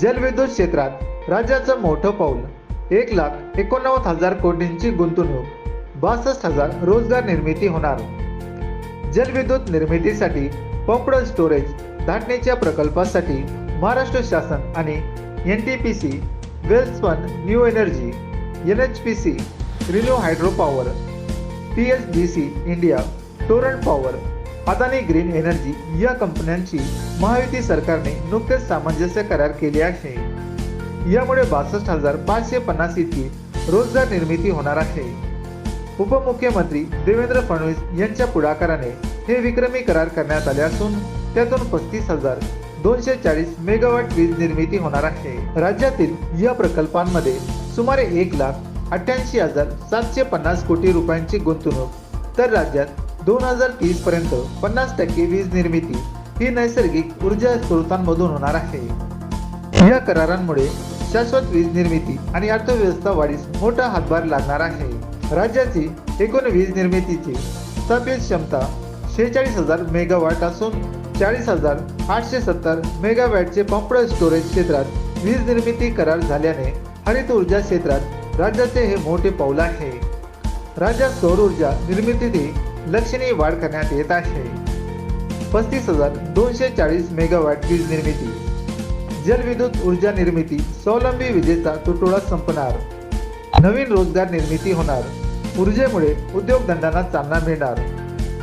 जलविद्युत क्षेत्रात राज्याचं मोठं पाऊल. एक लाख एकोणनव्वद हजार कोटींची गुंतवणूक. बासष्ट हजार रोजगार निर्मिती होणार. जलविद्युत निर्मितीसाठी पंपड स्टोरेज धाटणीच्या प्रकल्पासाठी महाराष्ट्र शासन आणि N T P C Welspun new energy N H P C ReNew hydro power P S D C India Torrent power Adani green energy या कंपन्यांची महायुती सरकारने नुकतेच सामंजस्य करार केले आहे. यामुळे बासष्ट हजार पाचशे पन्नास इतकी रोजगार निर्मिती होणार आहे. उपमुख्यमंत्री देवेंद्र फडणवीस यांच्या पुढाकाराने हे विक्रमी करार करण्यात आले असून त्यातून पस्तीस हजार दोनशे चाळीस मेगावॅट वीज निर्मिती होणार आहे. राज्यातील या प्रकल्पांमध्ये सुमारे एक लाख अठ्ठ्याऐंशी हजार सातशे पन्नास कोटी रुपयांची गुंतवणूक तर राज्यात दोन हजार तीस पर्यंत पन्नास टक्के वीज निर्मिती ही नैसर्गिक ऊर्जा स्रोतांमधून होणार आहे. या करारांमुळे शाश्वत वीज निर्मिती आणि अर्थव्यवस्था वाढीस मोठा हातभार लागणार आहे. राज्याची एकूण वीज निर्मितीची स्थापित क्षमता शेहेचाळीस हजार मेगावॅट असून चाळीस हजार आठशे सत्तर मेगावॅटचे पंपड स्टोरेज क्षेत्रात वीज निर्मिती करार झाल्याने हरित ऊर्जा क्षेत्रात राज्याचे हे मोठे पाऊल आहे. राज्यात सौर ऊर्जा निर्मितीतही लक्षणीय वाढ करण्यात येत आहे. पस्तीस हजार दोनशे चाळीस मेगावॅट वीज निर्मिती. जलविद्युत ऊर्जा निर्मिती स्वावलंबी विजेचा तुटवडा संपणार. नवीन रोजगार निर्मिती होणार. ऊर्जेमुळे उद्योगधंद्यांना चालना मिळणार.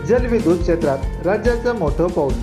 जलविद्युत क्षेत्रात राज्याचं मोठं पाऊल.